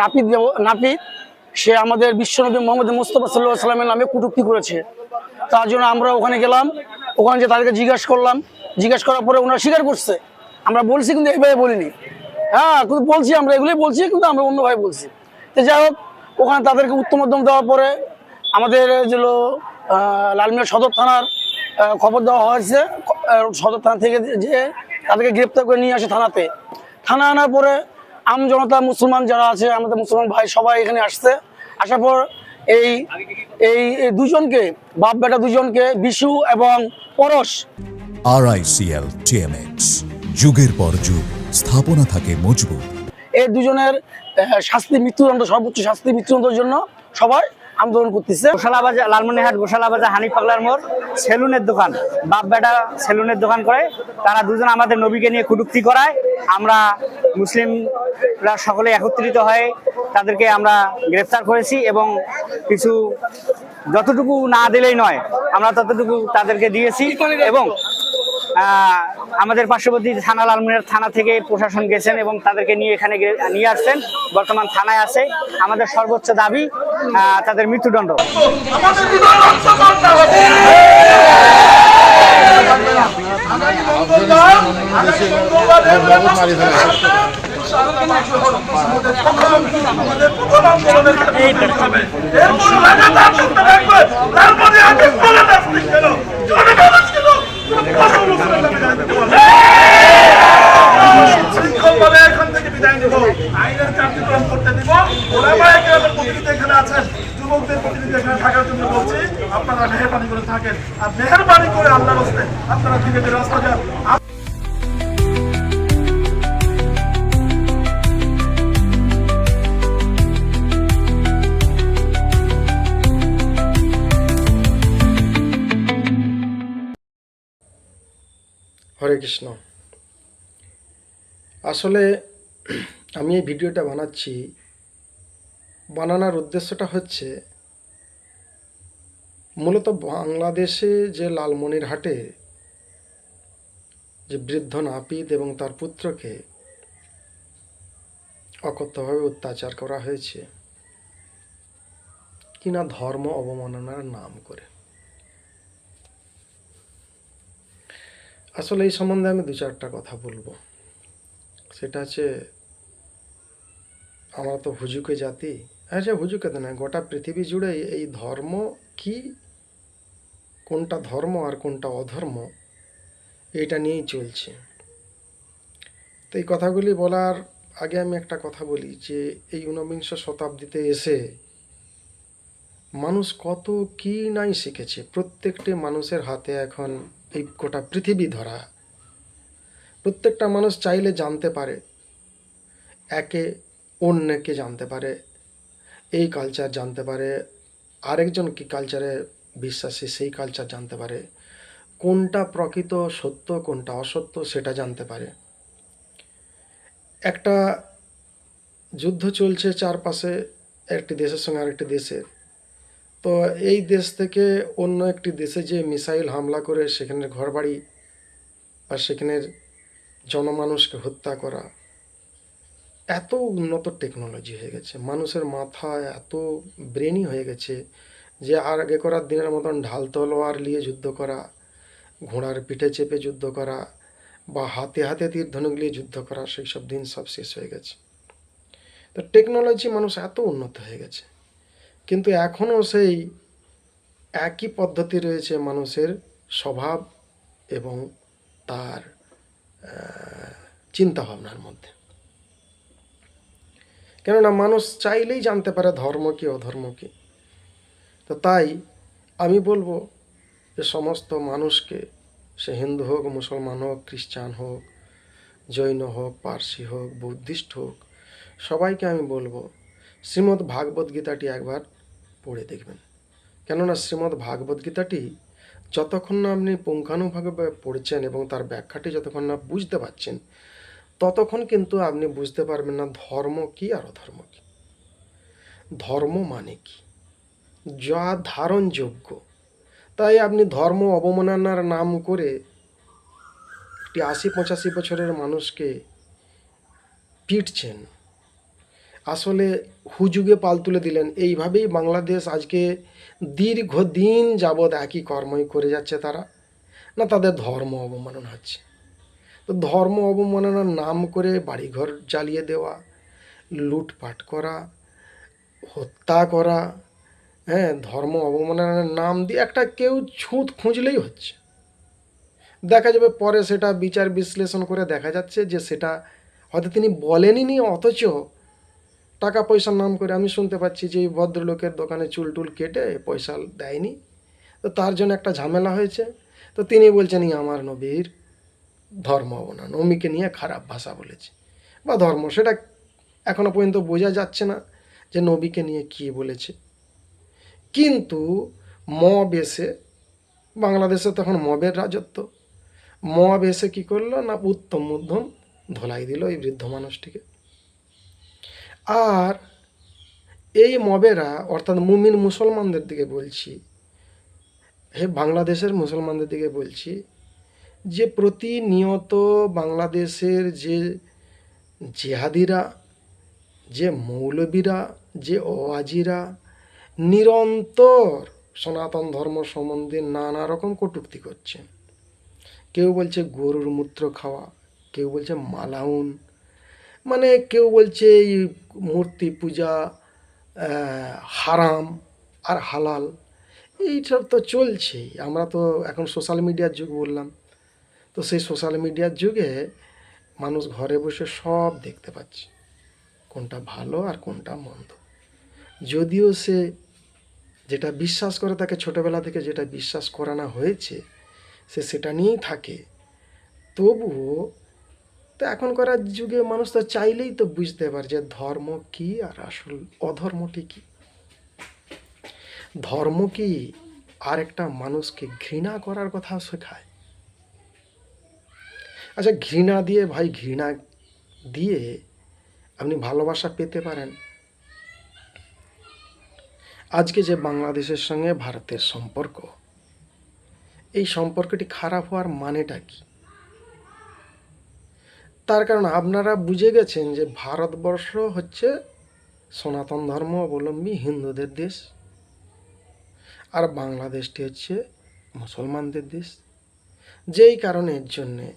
নাপিত নাপিত সে আমাদের বিশ্বনবী মোহাম্মদ মুস্তফা সাল্লাহ সাল্লামের নামে কটূক্তি করেছে। তার জন্য আমরা ওখানে গেলাম, ওখানে যে তাদেরকে জিজ্ঞাসা করলাম, জিজ্ঞাসা করার পরে ওনারা স্বীকার করছে। আমরা বলছি কিন্তু এইভাবে বলিনি। হ্যাঁ কিন্তু বলছি আমরা, এগুলোই বলছি, কিন্তু আমরা অন্যভাবে বলছি। তো যাই হোক, ওখানে তাদেরকে উত্তম মধ্যম দেওয়ার পরে আমাদের যেগুলো লালমিয়া সদর থানার খবর দেওয়া হয়েছে। সদর থানা থেকে যে তাদেরকে গ্রেপ্তার করে নিয়ে আসে থানাতে। থানা আনার পরে আম জনতা মুসলমান যারা আছে আমাদের মুসলমান ভাই সবাই এখানে আসছে। আসার পর এই এই দুজনকে বাপ বেটা দুজনকে বিশু এবং পরশ। আর আইসিএল টিএমএক্স যুগের পর যুগ স্থাপনা থাকে মজবুত। এই দুজনের শাস্তি মৃত্যুদণ্ড সর্বোচ্চ শাস্তি মৃত্যুদণ্ডের জন্য সবাই আন্দোলন করতেছে। গোশালা বাজার লালমনিরহাট গোশালা বাজার হানিফ পাগলার মোড় সেলুনের দোকান। বাপ বেটা সেলুনের দোকান করে তারা দুজন আমাদের নবীকে নিয়ে কুটুক্তি করায়। আমরা মুসলিমরা সকলে একত্রিত হয়ে তাদেরকে আমরা গ্রেফতার করেছি এবং কিছু যতটুকু না দিলেই নয় আমরা ততটুকু তাদেরকে দিয়েছি এবং আমাদের পার্শ্ববর্তী থানা লালমিনের থানা থেকে প্রশাসন গেছেন এবং তাদেরকে নিয়ে এখানে নিয়ে আসছেন। বর্তমান থানায় আছে। আমাদের সর্বোচ্চ দাবি তাদের মৃত্যুদণ্ড। আমাদের ¡No, no, no, আসলে আমি এই ভিডিওটা বানাচ্ছি। বানানোর উদ্দেশ্যটা হচ্ছে, মূলত বাংলাদেশে যে লালমনিরহাটে যে বৃদ্ধ নাপিত এবং তার পুত্রকে অকথ্যভাবে অত্যাচার করা হয়েছে, কিনা ধর্ম অবমাননার নাম করে। আসলে এই সম্বন্ধে আমি দু চারটা কথা বলব। সেটা হচ্ছে আমরা তো হুজুকে জাতি। আচ্ছা হুজুকে তো না গোটা পৃথিবী জুড়ে এই ধর্ম কি? কোনটা ধর্ম আর কোনটা অধর্ম? এটা নিয়েই চলছে। তো এই কথাগুলি বলার আগে আমি একটা কথা বলি যে, এই ঊনবিংশ শতাব্দীতে এসে মানুষ কত কি নাই শিখেছে। প্রত্যেকটি মানুষের হাতে এখন এই গোটা পৃথিবী ধরা। প্রত্যেকটা মানুষ চাইলে জানতে পারে। একে অন্যকে জানতে পারে। এই কালচার জানতে পারে। আরেকজন কি কালচারে বিশ্বাসী, সেই কালচার জানতে পারে। কোনটা প্রকৃত সত্য, কোনটা অসত্য, সেটা জানতে পারে। একটা যুদ্ধ চলছে চারপাশে, একটি দেশের সঙ্গে আরেকটি দেশের। তো এই দেশ থেকে অন্য একটি দেশে যে মিসাইল হামলা করে, সেখানের ঘরবাড়ি বা সেখানের জনমানুষকে হত্যা করা, এত উন্নত টেকনোলজি হয়ে গেছে, মানুষের মাথা এত ব্রেনই হয়ে গেছে যে আর আগে করার দিনের মতন ঢাল তলোয়ার নিয়ে যুদ্ধ করা, ঘোড়ার পিঠে চেপে যুদ্ধ করা বা হাতে হাতে তীর ধনুক নিয়ে যুদ্ধ করা, সেই সব দিন সব শেষ হয়ে গেছে। তো টেকনোলজি মানুষ এত উন্নত হয়ে গেছে, কিন্তু এখনও সেই একই পদ্ধতি রয়েছে মানুষের স্বভাব এবং তার চিন্তাভাবনার মধ্যে। কেননা মানুষ চাইলেই জানতে পারে ধর্ম কি, অধর্ম কি। তো তাই আমি বলব যে সমস্ত মানুষকে, সে হিন্দু হোক, মুসলমান হোক, খ্রিস্টান হোক, জৈন হোক, পার্সি হোক, বুদ্ধিস্ট হোক, সবাইকে আমি বলব শ্রীমদ্ ভাগবত গীতাটি একবার পড়ে দেখবেন। কেননা শ্রীমদ্ ভাগবত গীতাটি যতক্ষণ না আপনি পুঙ্খানুভাবে পড়ছেন এবং তার ব্যাখ্যাটি যতক্ষণ না বুঝতে পারছেন, ততক্ষণ কিন্তু আপনি বুঝতে পারবেন না ধর্ম কি আর অধর্ম কি। ধর্ম মানে কি? যা ধারণযোগ্য তাই আপনি ধর্ম অবমাননার নাম করে একটি আশি পঁচাশি বছরের মানুষকে পিটছেন। আসলে হুজুগে পাল তুলে দিলেন। এইভাবেই বাংলাদেশ আজকে দীর্ঘদিন যাবৎ একই কর্মই করে যাচ্ছে তারা। না, তাদের ধর্ম অবমাননা হচ্ছে। তো ধর্ম অবমাননার নাম করে বাড়িঘর জ্বালিয়ে দেওয়া, লুটপাট করা, হত্যা করা হ্যাঁ ধর্ম অবমাননার নাম দিয়ে একটা কেউ ছুঁত খুঁজলেই হচ্ছে। দেখা যাবে পরে সেটা বিচার বিশ্লেষণ করে দেখা যাচ্ছে যে সেটা হয়তো তিনি বলেনই নি, অথচ টাকা পয়সার নাম করে আমি শুনতে পাচ্ছি যে ভদ্রলোকের দোকানে চুল টুল কেটে পয়সা দেয়নি। তো তার জন্য একটা ঝামেলা হয়েছে। তো তিনি বলছেন, "ই আমার নবীর ধর্ম অবনা নবীকে নিয়ে খারাপ ভাষা বলেছে। বা ধর্ম, সেটা এখনও পর্যন্ত বোঝা যাচ্ছে না যে নবীকে নিয়ে কী বলেছে। কিন্তু মব এসে, বাংলাদেশে তখন মবের রাজত্ব। মব এসে কী করল? না উত্তম মধ্যম ধোলাই দিল এই বৃদ্ধ মানুষটিকে। আর এই মবেরা, অর্থাৎ মুমিন মুসলমানদের দিকে বলছি, হে বাংলাদেশের মুসলমানদের দিকে বলছি, যে প্রতিনিয়ত বাংলাদেশের যে জেহাদিরা, যে মৌলবীরা, যে ওয়াজিরা নিরন্তর সনাতন ধর্ম সম্বন্ধে নানা রকম কটূক্তি করছে কেউ বলছে গরুর মূত্র খাওয়া, কেউ বলছে মালাউন মানে কেউ বলছে এই মূর্তি পূজা হারাম আর হালাল, এইসব তো চলছেই আমরা তো এখন সোশ্যাল মিডিয়ার যুগ বললাম। তো সেই সোশ্যাল মিডিয়ার যুগে মানুষ ঘরে বসে সব দেখতে পাচ্ছে, কোনটা ভালো আর কোনটা মন্দ। যদিও সে যেটা বিশ্বাস করে, তাকে ছোটবেলা থেকে যেটা বিশ্বাস করানো হয়েছে, সে সেটা নিয়েই থাকে। তবুও তো এখনকার যুগে মানুষ তো চাইলেই তো বুঝতে পারে যে ধর্ম কি আর আসল অধর্মটি কি। ধর্ম কি আর একটা মানুষকে ঘৃণা করার কথা শেখায়। আচ্ছা ঘৃণা দিয়ে ভাই, ঘৃণা দিয়ে আপনি ভালোবাসা পেতে পারেন। আজকে যে বাংলাদেশের সঙ্গে ভারতের সম্পর্ক, এই সম্পর্কটি খারাপ হওয়ার মানেটা কি? তার কারণ আপনারা বুঝে গেছেন যে ভারতবর্ষ হচ্ছে সনাতন ধর্ম অবলম্বী হিন্দুদের দেশ, আর বাংলাদেশটি হচ্ছে মুসলমানদের দেশ। যেই কারণের জন্যে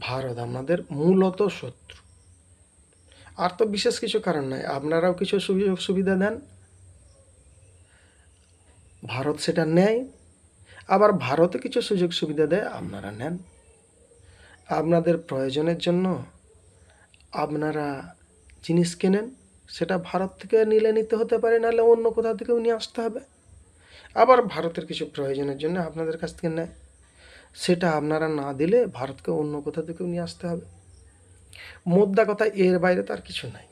ভারত আমাদের মূলত শত্রু। আর তো বিশেষ কিছু কারণ নাই, আপনারাও কিছু সুযোগ সুবিধা দেন। ভারত সেটা নেয়, আবার ভারতে কিছু সুযোগ সুবিধা দেয়, আপনারা নেন। আপনাদের প্রয়োজনের জন্য আপনারা জিনিস কেনেন, সেটা ভারত থেকে নিলে নিতে হতে পারে, নাহলে অন্য কোথাও থেকেও নিয়ে আসতে হবে। আবার ভারতের কিছু প্রয়োজনের জন্য আপনাদের কাছ থেকে নেয়। সেটা আপনারা না দিলে ভারতকে অন্য কোথা থেকেও নিয়ে আসতে হবে। মোদ্দা কথা, এর বাইরে তার কিছু নাই।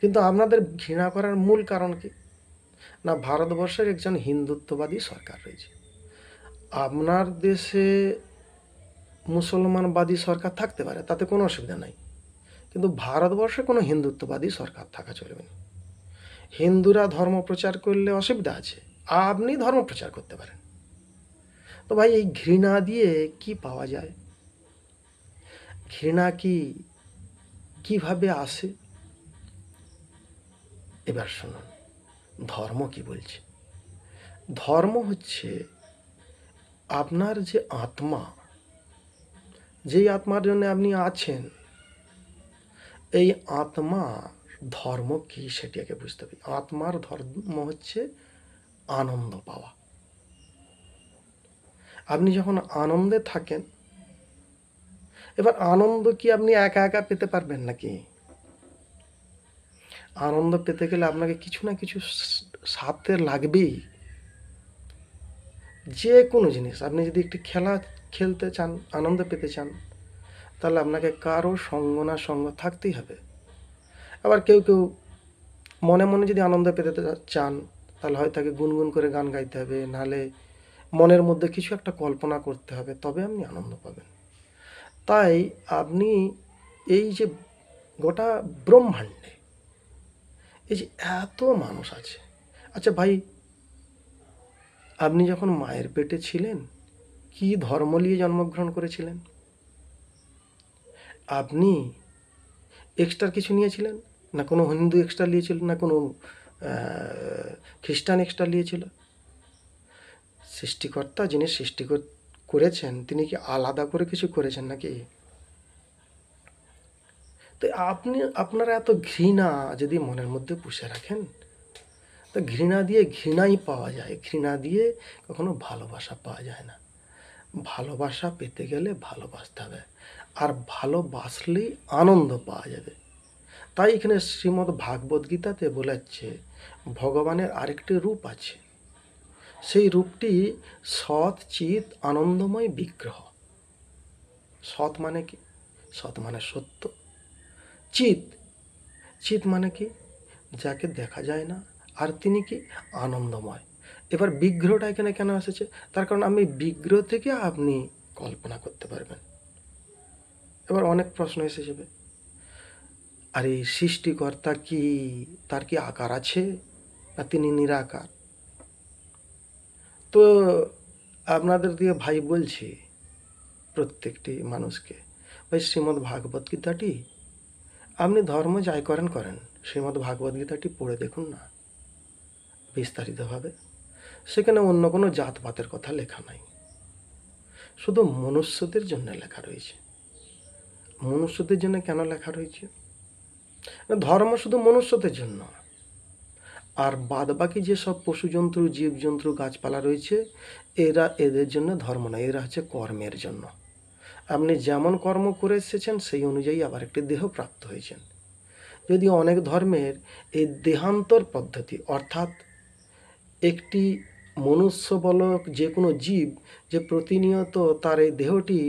কিন্তু আপনাদের ঘৃণা করার মূল কারণ কি? না, ভারতবর্ষের একজন হিন্দুত্ববাদী সরকার রয়েছে। আপনার দেশে মুসলমানবাদী সরকার থাকতে পারে, তাতে কোনো অসুবিধা নাই। কিন্তু ভারতবর্ষে কোনো হিন্দুত্ববাদী সরকার থাকা চলবে না। হিন্দুরা ধর্ম প্রচার করলে অসুবিধা আছে, আপনি ধর্ম প্রচার করতে পারেন। তো ভাই, এই ঘৃণা দিয়ে কি পাওয়া যায়? ঘৃণা কি কীভাবে আসে? এবার শুনুন, ধর্ম কি বলছে? ধর্ম হচ্ছে আপনার যে আত্মা যেই আত্মার জন্য আপনি আছেন, এই আত্মা ধর্ম কি সেটি আগে বুঝতে হবে। আত্মার ধর্ম হচ্ছে আনন্দ পাওয়া। আপনি যখন আনন্দে থাকেন, এবার আনন্দ কি আপনি একা একা পেতে পারবেন নাকি? আনন্দ পেতে গেলে আপনাকে কিছু না কিছু সাথে লাগবেই। যে কোনো জিনিস, আপনি যদি একটি খেলা খেলতে চান, আনন্দ পেতে চান, তাহলে আপনাকে কারও সঙ্গ না সঙ্গ থাকতেই হবে। আবার কেউ কেউ মনে মনে যদি আনন্দ পেতে চান, তাহলে হয় তাকে গুনগুন করে গান গাইতে হবে, নাহলে মনের মধ্যে কিছু একটা কল্পনা করতে হবে, তবে আপনি আনন্দ পাবেন। তাই আপনি এই যে গোটা ব্রহ্মাণ্ডে এই যে এত মানুষ আছে। আচ্ছা ভাই, আপনি যখন মায়ের পেটে ছিলেন কি ধর্ম নিয়ে জন্মগ্রহণ করেছিলেন? আপনি এক্সট্রা কিছু নিয়েছিলেন? না কোনো হিন্দু এক্সট্রা নিয়েছিল? না কোনো খ্রিস্টান এক্সট্রা নিয়েছিল? সৃষ্টিকর্তা যিনি সৃষ্টি করেছেন, তিনি কি আলাদা করে কিছু করেছেন নাকি? তো আপনি, আপনারা এত ঘৃণা যদি মনের মধ্যে পুষে রাখেন, তো ঘৃণা দিয়ে ঘৃণাই পাওয়া যায়। ঘৃণা দিয়ে কখনো ভালোবাসা পাওয়া যায় না। ভালোবাসা পেতে গেলে ভালোবাসতে হবে। আর ভালোবাসলেই আনন্দ পাওয়া যাবে। তাই এখানে শ্রীমদ্ ভাগবত গীতাতে বলেছে, ভগবানের আরেকটি রূপ আছে। সেই রূপটি সৎ চিত আনন্দময় বিগ্রহ। সৎ মানে কি? সৎ মানে সত্য। চিত চিত মানে কি? যাকে দেখা যায় না। আর তিনি কি? আনন্দময়। এবার বিগ্রহটা এখানে কেন এসেছে? তার কারণ আমি বিগ্রহ থেকে আপনি কল্পনা করতে পারবেন। এবার অনেক প্রশ্ন এসে যাবে। আর এই সৃষ্টিকর্তা কি, তার কি আকার আছে? না তিনি নিরাকার? তো আপনাদের দিয়ে ভাই বলছি প্রত্যেকটি মানুষকে, ভাই, শ্রীমদ্ ভাগবত গীতাটি আপনি ধর্ম যাই করেন করেন, শ্রীমদ্ ভাগবত গীতাটি পড়ে দেখুন না। বিস্তারিতভাবে। সেখানে অন্য কোনো জাতপাতের কথা লেখা নাই। শুধু মনুষ্যদের জন্য লেখা রয়েছে। মনুষ্যদের জন্য কেন লেখা রয়েছে? ধর্ম শুধু মনুষ্যদের জন্য। আর বাদ বাকি যেসব পশু জন্তু জীবজন্তু, গাছপালা রয়েছে, এরা এদের জন্য ধর্ম নয়, এরা হচ্ছে কর্মের জন্য। আপনি যেমন কর্ম করে এসেছেন, সেই অনুযায়ী আবার একটি দেহ প্রাপ্ত হয়েছেন। যদি অনেক ধর্মের এই দেহান্তর পদ্ধতি, অর্থাৎ একটি মনুষ্য বলক যে কোনো জীব যে প্রতিনিয়ত তার এই দেহটি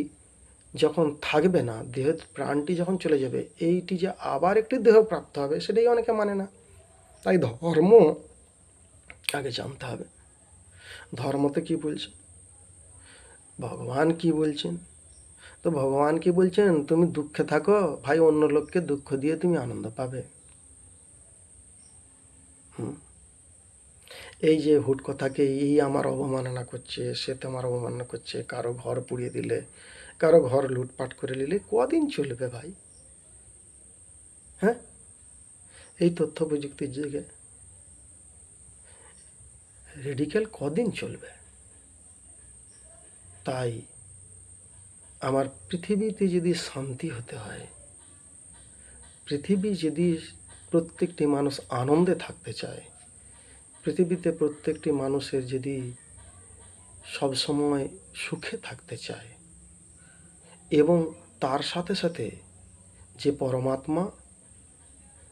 যখন থাকবে না দেহ প্রাণটি যখন চলে যাবে, এইটি যে আবার একটি দেহ প্রাপ্ত হবে সেটাই অনেকে মানে না। তাই ধর্ম আগে জানতে হবে। ধর্মতে কি বলছে ভগবান কি বলছেন? তো ভগবান কি বলছেন? তুমি দুঃখে থাকো, ভাই অন্য লোককে দুঃখ দিয়ে তুমি আনন্দ পাবে। হুম। এই যে হুট কথাকে, এই আমার অবমাননা করছে, সে তোমার অবমাননা করছে, কারও ঘর পুড়িয়ে দিলে, কারও ঘর লুটপাট করে নিলে, কদিন চলবে ভাই? হ্যাঁ? এই তথ্য প্রযুক্তির যুগে রেডিক্যাল কদিন চলবে? তাই আমার পৃথিবীতে যদি শান্তি হতে হয়, পৃথিবী যদি প্রত্যেকটি মানুষ আনন্দে থাকতে চায় পৃথিবীতে প্রত্যেকটি মানুষের যদি সবসময় সুখে থাকতে চায় এবং তার সাথে সাথে যে পরমাত্মা,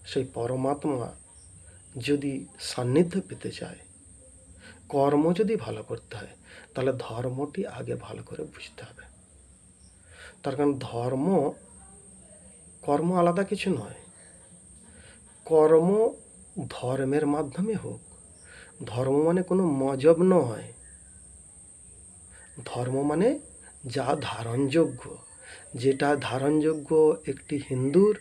সেই পরমাত্মা যদি সান্নিধ্য পেতে চায়, কর্ম যদি ভালো করতে হয়, তাহলে ধর্মটি আগে ভালো করে বুঝতে হবে। তার কারণ ধর্ম, কর্ম আলাদা কিছু নয়। কর্ম ধর্মের মাধ্যমে হোক ধর্ম মানে কোনো মজব নয়। ধর্ম মানে যা ধারণযোগ্য। যেটা ধারণযোগ্য একটি হিন্দুর,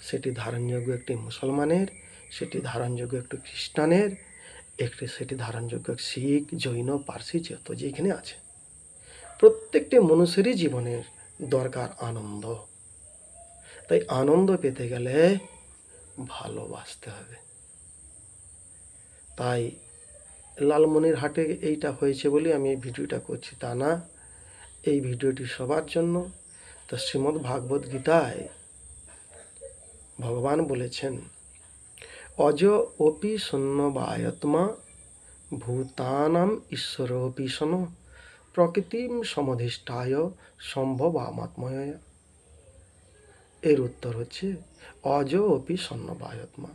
সেটি ধারণযোগ্য একটি মুসলমানের, সেটি ধারণযোগ্য একটি খ্রিস্টানের, একটি সেটি ধারণযোগ্য শিখ, জৈন, পার্সি যত যেখানে আছে। প্রত্যেকটি মানুষেরই জীবনের দরকার আনন্দ। তাই আনন্দ পেতে গেলে ভালোবাসতে হবে। তাই লালমনির হাটে এইটা হয়েছে বলে আমি এই ভিডিওটা করছি। তা না, এই ভিডিওটি সবার জন্য। তো শ্রীমদ্ ভাগবত গীতায় ভগবান বলেছেন, অজ অপি শূন্যবায়ত্মা ভূতানাম ঈশ্বরোপি শন, প্রকৃতিম সমধিষ্ঠায় সম্ভব আমাত্ময় এর উত্তর হচ্ছে, অজ অপি শূন্যবায়ত্মা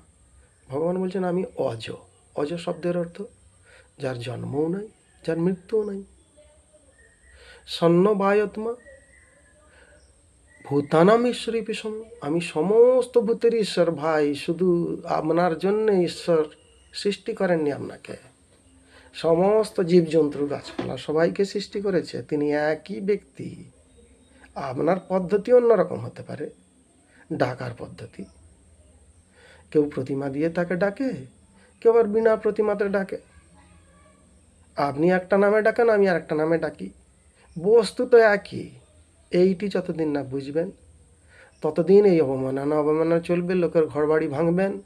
ভগবান বলছেন, আমি অজ। অজ শব্দের অর্থ যার জন্মও নাই, যার মৃত্যুও নাই। সন্নবায়ত্মা ভূতানাম ঈশ্বরী পিসম আমি সমস্ত ভূতের ঈশ্বর ভাই, শুধু আপনার জন্য ঈশ্বর সৃষ্টি করেননি আপনাকে। সমস্ত জীবজন্তু গাছপালা সবাইকে সৃষ্টি করেছে, তিনি একই ব্যক্তি। আপনার পদ্ধতি অন্যরকম হতে পারে, ডাকার পদ্ধতি। কেউ প্রতিমা দিয়ে তাকে ডাকে, কেউ আবার বিনা প্রতিমাতে ডাকে। আপনি একটা নামে ডাকেন, আমি আর একটা নামে ডাকি। বস্তু তো একই, এইটি যতদিন না বুঝবেন, ততদিন এই অবমাননা অবমাননা চলবে, লোকের ঘর বাড়ি ভাঙবেন,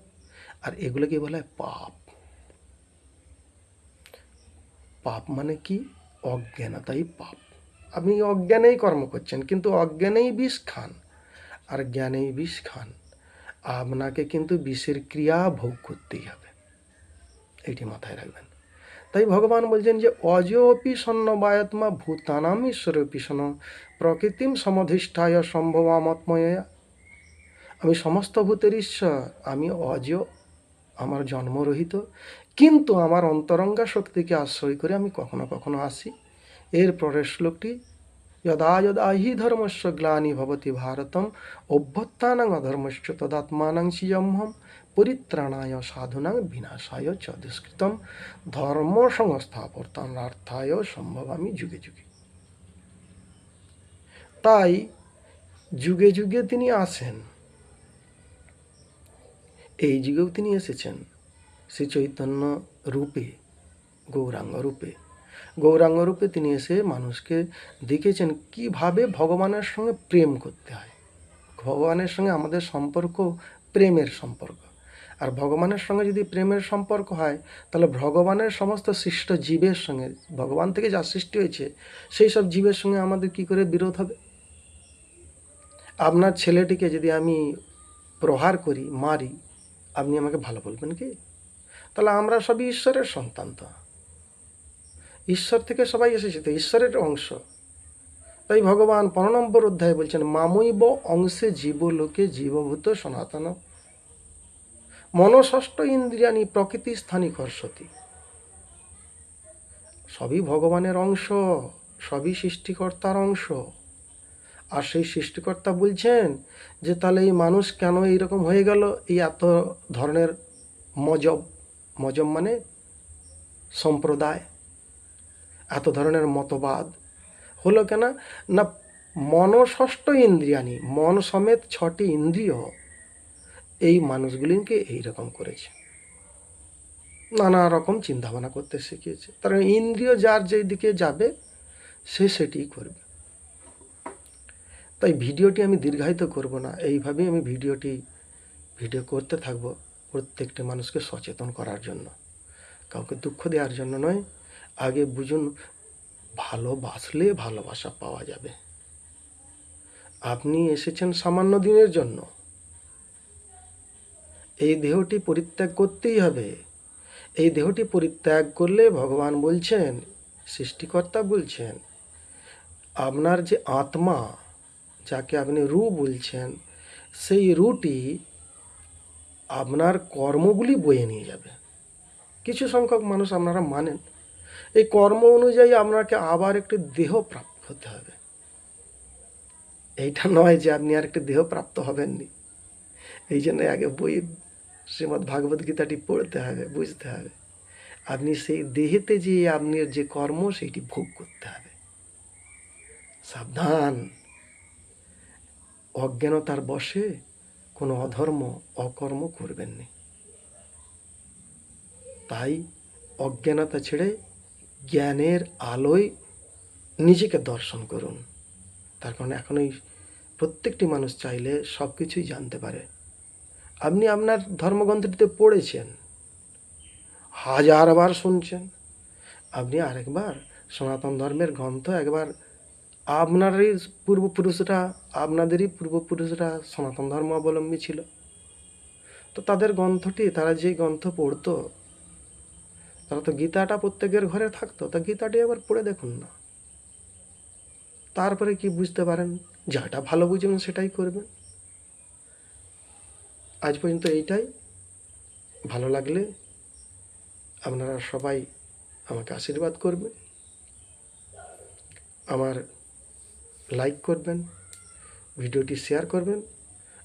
আর এগুলোকে বলা হয় পাপ? পাপ মানে কি? অজ্ঞানতাই পাপ। আপনি অজ্ঞানেই কর্ম করছেন, কিন্তু অজ্ঞানেই বিষ খান, আর জ্ঞানেই বিষ খান, আপনাকে কিন্তু বিষের ক্রিয়া ভোগ করতেই হবে। এটি মাথায় রাখবেন। তাই ভগবান বলছেন যে, অজোপি সন্নবায়তমা ভূতানাম ঈশ্বরপি সন প্রকৃতিম সমধিষ্ঠায় সম্ভবামত্ময়া। আমি সমস্ত ভূতের ঈশ্বর, আমি অজ, আমার জন্মরহিত, কিন্তু আমার অন্তরঙ্গা শক্তিকে আশ্রয় করে আমি কখনো কখনো আসি। এর পরের শ্লোকটি, যদা যদা হি ধর্মস্য গ্লানি ভবতি ভারতম, অভ্যুত্থানাং অধর্মস্য তদাত্মানাং সিজম্হম পরিত্রাণায় সাধুনাং বিনাশায় চ দুষ্কৃতম ধর্ম সংস্থাপর্তনার্থায় সম্ভবামি যুগে যুগে তাই যুগে যুগে তিনি আসেন এই যুগেও তিনি এসেছেন। শ্রী চৈতন্য রূপে, গৌরাঙ্গ রূপে। গৌরাঙ্গ রূপে তিনি এসে মানুষকে দেখেছেন কীভাবে ভগবানের সঙ্গে প্রেম করতে হয়। ভগবানের সঙ্গে আমাদের সম্পর্ক প্রেমের সম্পর্ক। আর ভগবানের সঙ্গে যদি প্রেমের সম্পর্ক হয়, তাহলে ভগবানের সমস্ত সৃষ্ট জীবের সঙ্গে, ভগবান থেকে যা সৃষ্টি হয়েছে, সেই সব জীবের সঙ্গে আমাদের কি করে বিরোধ হবে? আপনার ছেলেটিকে যদি আমি প্রহার করি, মারি, আপনি আমাকে ভালো বলবেন কি? তাহলে আমরা সবই ঈশ্বরের সন্তান তো। ঈশ্বর থেকে সবাই এসেছে তো, ঈশ্বরের অংশ। তাই ভগবান পনেরো নম্বর অধ্যায়ে বলছেন, মামৈব অংশে জীবলোকে জীবভূত সনাতন মনষষ্ঠ ইন্দ্রিয়ানি প্রকৃতি স্থানী কর্ষতি সবই ভগবানের অংশ, সবই সৃষ্টিকর্তার অংশ। আর সেই সৃষ্টিকর্তা বলছেন যে, তাহলে এই মানুষ কেন এইরকম হয়ে গেল? এই এত ধরনের মজব মজব মানে সম্প্রদায়, এত ধরনের মতবাদ। হলো কেন? না, মনষষ্ঠ ইন্দ্রিয়ানি মন সমেত ছটি ইন্দ্রিয় এই মানুষগুলিকে এইরকম করেছে। নানা রকম চিন্তাভাবনা করতে শিখিয়েছে। তার ইন্দ্রিয় যার যেই দিকে যাবে, সে সেটিই করবে। তাই ভিডিওটি আমি দীর্ঘায়িত করব না। এইভাবেই আমি ভিডিওটি, ভিডিও করতে থাকব প্রত্যেকটি মানুষকে সচেতন করার জন্য। কাউকে দুঃখ দেওয়ার জন্য নয়। আগে বুঝুন ভালোবাসলে ভালোবাসা পাওয়া যাবে। আপনি এসেছেন সামান্য দিনের জন্য। এই দেহটি পরিত্যাগ করতেই হবে। এই দেহটি পরিত্যাগ করলে ভগবান বলছেন, সৃষ্টিকর্তা বলছেন, আপনার যে আত্মা, যাকে আপনি রু বলছেন, সেই রুটি আপনার কর্মগুলি বয়ে নিয়ে যাবে। কিছু সংখ্যক মানুষ আপনারা মানেন, এই কর্ম অনুযায়ী আপনাকে আবার একটি দেহ প্রাপ্ত হতে হবে। এইটা নয় যে আপনি আর একটি দেহ প্রাপ্ত হবেননি। এই জন্য আগে বই শ্রীমদ্ ভাগবত গীতাটি পড়তে হবে, বুঝতে হবে। আপনি সেই দেহেতে যে আপনার যে কর্ম, সেইটি ভোগ করতে হবে। সাবধান। অজ্ঞানতার বশে কোনো অধর্ম, অকর্ম করবেন না। তাই অজ্ঞানতা ছেড়ে জ্ঞানের আলোয় নিজেকে দর্শন করুন। তার কারণে এখন প্রত্যেকটি মানুষ চাইলে সব কিছুই জানতে পারে। আপনি আপনার ধর্মগ্রন্থটিতে পড়েছেন, হাজারবার শুনছেন, আপনি আরেকবার সনাতন ধর্মের গ্রন্থ একবার আপনারই পূর্বপুরুষরা, আপনাদেরই পূর্বপুরুষরা সনাতন ধর্ম অবলম্বী ছিল। তো তাদের গ্রন্থটি, তারা যে গ্রন্থ পড়তো, তারা তো গীতাটা প্রত্যেকের ঘরে থাকতো, তা গীতাটি আবার পড়ে দেখুন না। তারপরে কি বুঝতে পারেন? যাটা ভালো বুঝবেন সেটাই করবেন। আজ পর্যন্ত এইটাই। ভালো লাগলে আপনারা সবাই আমাকে আশীর্বাদ করবেন। আমার লাইক করবেন, ভিডিওটি শেয়ার করবেন,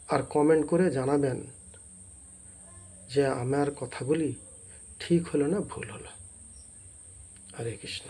আর কমেন্ট করে জানাবেন যে আমার কথাগুলি ঠিক হলো না ভুল হলো। হরে কৃষ্ণ।